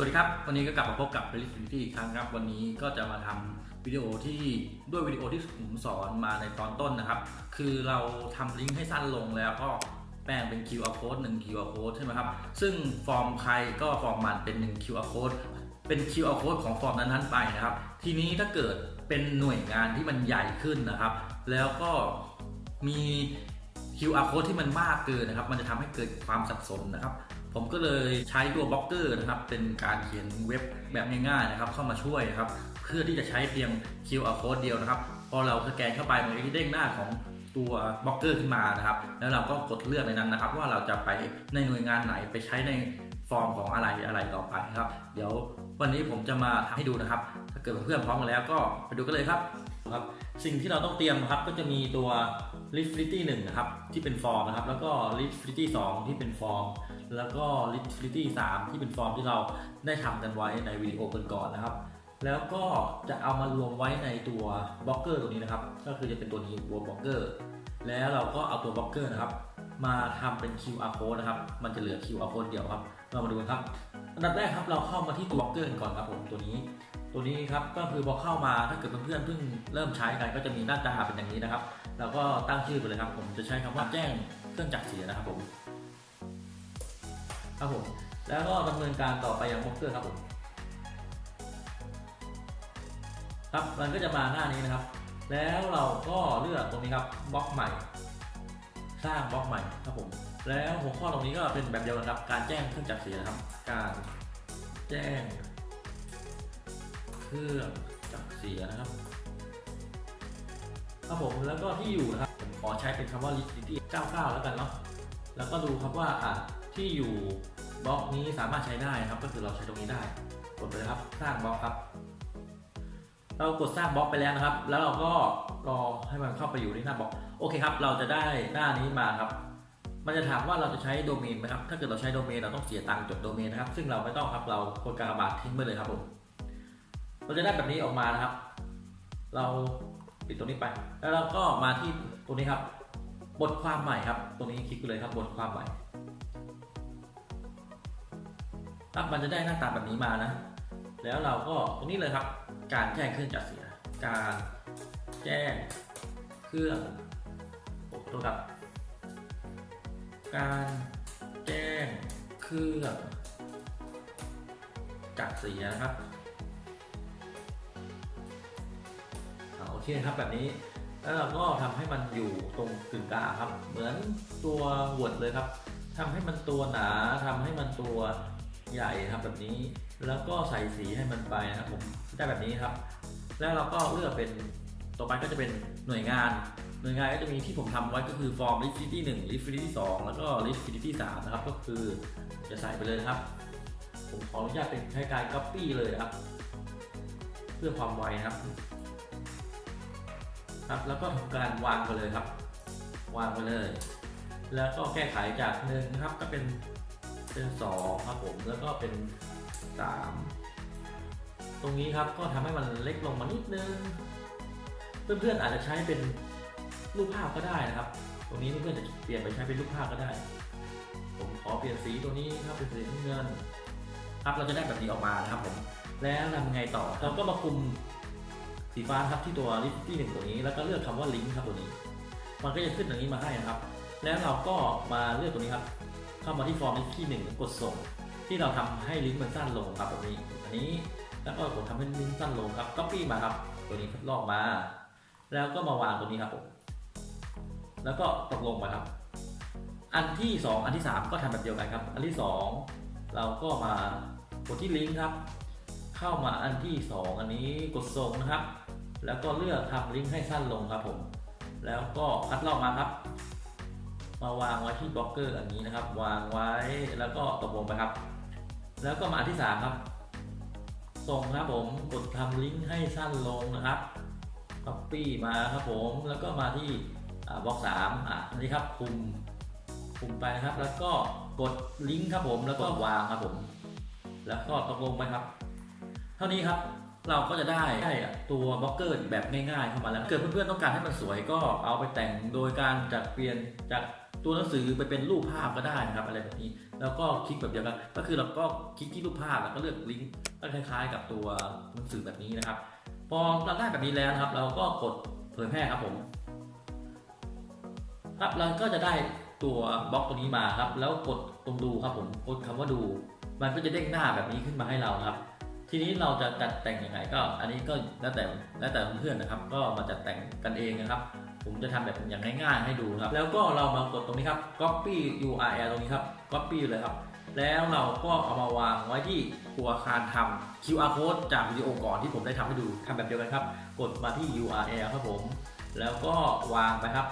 วัสดีครับ วันนี้ก็กลับมาพบกับ r e l i s t อีกครั้งครับ วันนี้ก็จะมาทำวิดีโอที่ด้วยวิดีโอที่ผมสอนมาในตอนต้นนะครับ คือเราทำลิงก์ให้สั้นลงแล้วก็แปลงเป็น QR code 1 QR code ใช่ไหมครับ ซึ่งฟอร์มใครก็ฟอร์มมันเป็น 1 QR code เป็น QR code ของฟอร์มนั้นๆไปนะครับ ทีนี้ถ้าเกิดเป็นหน่วยงานที่มันใหญ่ขึ้นนะครับ แล้วก็มี QR code ที่มันมากเกินนะครับ มันจะทำให้เกิดความสับสนนะครับ ผมก็เลยใช้ตัวบล็อกเกอร์นะครับเป็นการเขียนเว็บแบบง่ายๆนะครับเข้ามาช่วยนะครับเพื่อที่จะใช้เพียง QR code เดียวนะครับ พอเราสแกนเข้าไปมันจะเด้งหน้าของตัวบล็อกเกอร์ขึ้นมานะครับ แล้วเราก็กดเลือกในนั้นนะครับ ว่าเราจะไปในหน่วยงานไหนไปใช้ในฟอร์มของอะไรอะไรต่อไปครับ เดี๋ยววันนี้ผมจะมาทำให้ดูนะครับ ถ้าเกิดเพื่อนพร้อมกันแล้วก็ไปดูกันเลยครับครับ สิ่งที่เราต้องเตรียมนะครับก็จะมีตัว Liquidity 1นะครับที่เป็นฟอร์มนะครับ แล้วก็ Liquidity 2ที่เป็นฟอร์ม แล้วก็ Liquidity 3 ที่เป็นฟอร์มที่เราได้ทำกันไว้ในวิดีโอก่อนๆนะครับ แล้วก็จะเอามารวมไว้ในตัวบล็อกเกอร์ตัวนี้นะครับ ก็คือจะเป็นตัวนี้ตัวบล็อกเกอร์ แล้วเราก็เอาตัวบล็อกเกอร์นะครับ มาทำเป็น QR code นะครับ มันจะเหลือ QR code เดียวครับ เรามาดูกันครับ อันดับแรกครับเราเข้ามาที่ตัวบล็อกเกอร์ก่อนครับผมตัวนี้ ตัวนี้ครับก็คือพอเข้ามาถ้าเกิดเพื่อนๆเพิ่งเริ่มใช้กันก็จะมีหน้าตาเป็นอย่างนี้นะครับเราก็ตั้งชื่อไปเลยครับ ผมจะใช้คำว่าแจ้งเครื่องจักรเสียนะครับผม ครับผม แล้วก็ดำเนินการต่อไปอยังบล็อกเกอร์ครับผม ครับ มันก็จะมาหน้านี้นะครับ แล้วเราก็เลือกตรงนี้ครับบล็อกใหม่ สร้างบล็อกใหม่ครับผม แล้วหัวข้อตรงนี้ก็เป็นแบบเดียวกันครับ การแจ้งเครื่องจักรเสียนะครับ การแจ้ง เครื่องจักรเสียนะครับ ครับผม แล้วก็ที่อยู่นะครับ ผมขอใช้เป็นคำว่า liquidity 99 แล้วกันเนาะ แล้วก็ดูครับว่าอะ ที่อยู่บล็อกนี้สามารถใช้ได้นะครับ ก็คือเราใช้ตรงนี้ได้ กดไปเลยครับ สร้างบล็อกครับ เรากดสร้างบล็อกไปแล้วนะครับ แล้วเราก็รอให้มันเข้าไปอยู่ในหน้าบล็อก โอเคครับ เราจะได้หน้านี้มาครับ มันจะถามว่าเราจะใช้โดเมนไหมครับ ถ้าเกิดเราใช้โดเมนเราต้องเสียตังค์จดโดเมนนะครับ ซึ่งเราไม่ต้องครับ เรากดกากบาททิ้งไปเลยครับผม เราจะได้แบบนี้ออกมานะครับ เราปิดตรงนี้ไป แล้วเราก็มาที่ตรงนี้ครับ บทความใหม่ครับ ตรงนี้คลิกเลยครับ บทความใหม่ ครับมันจะได้หน้าตาแบบนี้มานะ แล้วเราก็ตรงนี้เลยครับ การแจ้งเครื่องจักรเสีย การแจ้งเครื่องโอ้โทษครับ การแจ้งเครื่องจักรเสียนะครับอ่าโอเคครับแบบนี้แล้วเราก็ทำให้มันอยู่ตรงกึ่งกลางครับ เหมือนตัว Word เลยครับทำให้มันตัวหนาทำให้มันตัว ใหญ่ครับแบบนี้ แล้วก็ใส่สีให้มันไปนะครับผมได้แบบนี้ครับ แล้วเราก็เลือกเป็นต่อไปก็จะเป็นหน่วยงาน หน่วยงานก็จะมีที่ผมทำไว้ก็คือฟอร์ม liquidity 1 liquidity 2 แล้วก็ liquidity 3 นะครับ ก็คือจะใส่ไปเลยครับ ผมขออนุญาตเป็นใช้การ copy เลยครับ เพื่อความไวนะครับ ครับแล้วก็ทำการวางไปเลยครับ วางไปเลย แล้วก็แก้ไขจากหนึ่งนะครับก็เป็น เป็นสองครับผมแล้วก็เป็นสามตรงนี้ครับก็ทำให้มันเล็กลงมานิดนึง เพื่อนๆอาจจะใช้เป็นรูปภาพก็ได้นะครับ ตรงนี้เพื่อนๆจะเปลี่ยนไปใช้เป็นรูปภาพก็ได้ ผมขอเปลี่ยนสีตัวนี้ครับเป็นสีน้ำเงินครับเราจะได้แบบนี้ออกมานะครับผมแล้วทำไงต่อเราก็มาคุมสีฟ้าครับที่ตัวลิฟที่หนึ่งตัวนี้ แล้วก็เลือกคำว่าลิงก์ครับตัวนี้ มันก็จะขึ้นอย่างนี้มาให้นะครับ แล้วเราก็มาเลือกตัวนี้ครับ เข้ามาที่ฟอร์มที่หนึ่งกดส่ง ที่เราทำให้ลิงก์มันสั้นลงครับแบบนี้ อันนี้แล้วก็กดทำให้ลิงก์สั้นลงครับก็ปี้มาครับ ตัวนี้ลอกมา แล้วก็มาวางตัวนี้ครับผมแล้วก็ตกลงมาครับ อันที่ 2 อันที่ 3 ก็ทำแบบเดียวกันครับ อันที่ 2 เราก็มากดที่ลิงก์ครับ เข้ามาอันที่ 2 อันนี้กดส่งนะครับ แล้วก็เลือกทำลิงก์ให้สั้นลงครับผม แล้วก็คัดลอกมาครับ มาวางไว้ที่บล็อกเกอร์อันนี้นะครับ วางไว้แล้วก็ตกลงไปครับ แล้วก็มาอันที่3ครับ ส่งครับผมกดทำลิงก์ให้สั้นลงนะครับ copy มาครับผมแล้วก็มาที่บล็อกสามอะอันนี้ครับคุมคุมไปนะครับ แล้วก็กดลิงก์ครับผมแล้วก็วางครับผม แล้วก็ตกลงไปครับ เท่านี้ครับ เราก็จะได้ตัวบล็อกเกอร์แบบง่ายๆเข้ามาแล้วเกิดเพื่อนๆต้องการให้มันสวยก็เอาไปแต่งโดยการจัดเปลี่ยนจากตัวหนังสือไปเป็นรูปภาพก็ได้นะครับอะไรแบบนี้ แล้วก็คลิกแบบเดียวกัน ก็คือเราก็คลิกที่รูปภาพแล้วก็เลือกลิงก์ก็คล้ายๆ กับตัวหนังสือแบบนี้นะครับ พอเราได้แบบนี้แล้วครับ เราก็กดเผยแพร่ครับผม ครับเราก็จะได้ตัวบล็อกตัวนี้มาครับ แล้วกดตรงดูครับผมกดคำว่าดู มันก็จะเด้งหน้าแบบนี้ขึ้นมาให้เราครับ ทีนี้เราจะจัดแต่งยังไงก็อันนี้ก็แล้วแต่แล้วแต่เพื่อนๆนะครับ ก็มาจัดแต่งกันเองนะครับ ผมจะทำแบบอย่างง่ายๆให้ดูครับ แล้วก็เรามากดตรงนี้ครับ copy URL ตรงนี้ครับ copy เลยครับ แล้วเราก็เอามาวางไว้ที่ตัวอาคารทำ QR code จากวิดีโอก่อนที่ผมได้ทำให้ดูทำแบบเดียวกันครับ กดมาที่ URL ครับผม แล้วก็วางไปครับ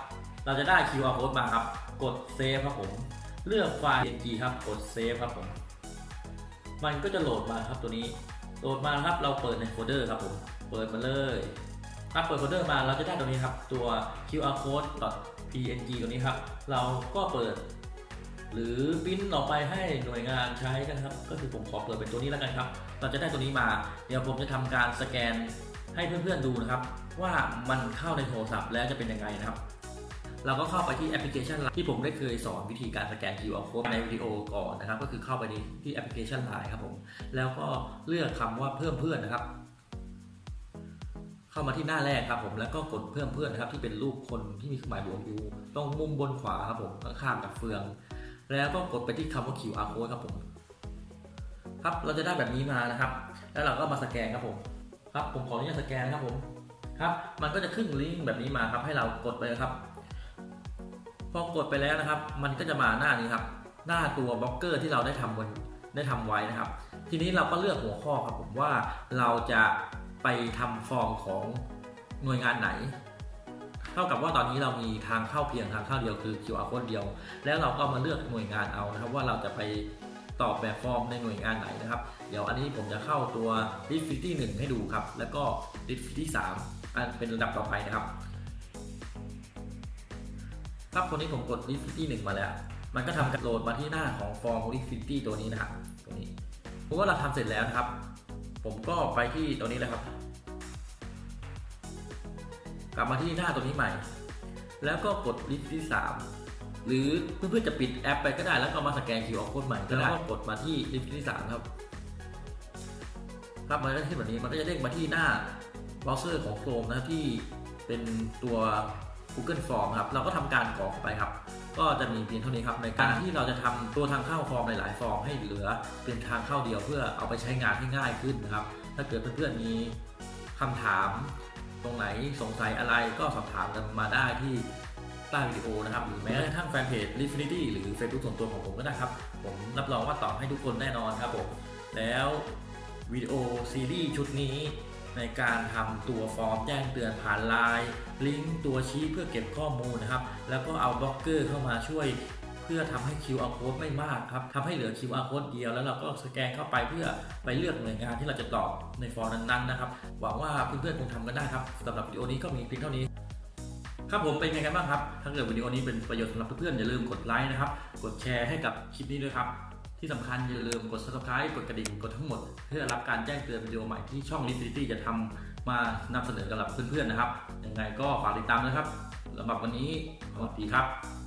เราจะได้ QR code มาครับ กด save ครับผม เลือกไฟล์ PNG ครับ กด save ครับผม มันก็จะโหลดมาครับตัวนี้ โหลดมาครับเราเปิดในโฟลเดอร์ครับผมเปิดมาเลยถ้าเปิดโฟลเดอร์มาเราจะได้ตรงนี้ครับตัว QR code .png ตัวนี้ครับ เราก็เปิด หรือปริ้นออกไปให้หน่วยงานใช้กันครับ ก็คือผมขอเปิดเป็นตัวนี้แล้วกันครับ เราจะได้ตัวนี้มา เดี๋ยวผมจะทำการสแกนให้เพื่อนๆดูนะครับ ว่ามันเข้าในโทรศัพท์แล้วจะเป็นยังไงนะครับ เราก็เข้าไปที่แอปพลิเคชัน Line ที่ผมได้เคยสอนวิธีการสแกน QR code ในวิดีโอก่อนนะครับ ก็คือเข้าไปที่แอปพลิเคชัน Line ครับผม แล้วก็เลือกคำว่าเพิ่มเพื่อนนะครับ เข้ามาที่หน้าแรกครับผม แล้วก็กดเพิ่มเพื่อนนะครับ ที่เป็นรูปคนที่มีเครื่องหมายบวกอยู่ตรงมุมบนขวาครับผมข้างกับเฟือง แล้วก็กดไปที่คำว่า QR code ครับผม ครับ เราจะได้แบบนี้มานะครับ แล้วเราก็มาสแกนครับผม ครับ ผมขออนุญาตสแกนครับผม ครับ มันก็จะขึ้นลิงก์แบบนี้มาครับ ให้เรากดไปครับ พอกดไปแล้วนะครับ มันก็จะมาหน้านี้ครับ หน้าตัวบล็อกเกอร์ที่เราได้ทำบนได้ทำไว้นะครับ ทีนี้เราก็เลือกหัวข้อครับผมว่าเราจะไปทำฟอร์มของหน่วยงานไหน เท่ากับว่าตอนนี้เรามีทางเข้าเพียงทางเข้าเดียวคือ QR code เดียว แล้วเราก็มาเลือกหน่วยงานเอานะครับ ว่าเราจะไปตอบแบบฟอร์มในหน่วยงานไหนนะครับ เดี๋ยวอันนี้ผมจะเข้าตัว l i s t i 1ให้ดูครับ แล้วก็ l i s t 3อันเป็นระดับต่อไปนะครับ ครับตัวนี้ผมกด l i s t 1มาแล้ว มันก็ทำการโหลดมาที่หน้าของฟอร์ม l i s t ตัวนี้นะครับตัวนี้เพราะว่าเราทำเสร็จแล้วนะครับ ผมก็ไปที่ตัวนี้เลยครับ กลับมาที่หน้าตัวนี้ใหม่ แล้วก็กดลิสต์ที่ 3 หรือเพื่อนๆจะปิดแอปไปก็ได้แล้วก็มาสแกน QR code ใหม่ก็ได้แล้วก็กดมาที่ลิสต์ที่ 3 ครับครับมันก็จะขึ้นแบบนี้มันก็จะเด้งมาที่หน้าเบราว์เซอร์ของ Chrome นะครับที่เป็นตัว Google Form ครับ เราก็ทำการกรอกเข้าไปครับ ก็จะมีเพียงเท่านี้ครับ ในการที่เราจะทำตัวทางเข้าฟอร์มหลายๆ ฟอร์มให้เหลือเป็นทางเข้าเดียวเพื่อเอาไปใช้งานให้ง่ายขึ้นนะครับ ถ้าเกิดเพื่อนๆมีคำถามตรงไหนสงสัยอะไรก็สอบถามกันมาได้ที่ใต้วิดีโอนะครับหรือแม้กระทั่งแฟนเพจ l i f i n i t y หรือ Facebook ส่วนตัวของผมก็ได้ครับ ผมรับรองว่าตอบให้ทุกคนแน่นอนครับผม แล้ววิดีโอซีรีส์ชุดนี้ ในการทำตัวฟอร์มแจ้งเตือนผ่านไลน์ลิงก์ตัวชี้เพื่อเก็บข้อมูลนะครับ แล้วก็เอาบล็อกเกอร์เข้ามาช่วยเพื่อทำให้ QR code ไม่มากครับทำให้เหลือ QR code เดียวแล้วเราก็สแกนเข้าไปเพื่อไปเลือกหน่วยงานที่เราจะตอบในฟอร์มนั้นๆนะครับหวังว่าเพื่อนๆคงทำกันได้ครับสำหรับวิดีโอนี้ก็มีเพียงเท่านี้ ครับผมเป็นไงกันบ้างครับ ถ้าเกิดวิดีโอนี้เป็นประโยชน์สำหรับเพื่อนๆอย่าลืมกดไลค์นะครับ กดแชร์ให้กับคลิปนี้ด้วยครับ ที่สำคัญอย่าลืมกด subscribe กดกระดิ่งกดทั้งหมด เพื่อรับการแจ้งเตือนวิดีโอใหม่ที่ช่อง l i s t y จะทำมานำเสนอกับเพื่อนๆนะครับ ยังไงก็ฝากติดตามนะครับสำหรับวันนี้สวัสดีครับ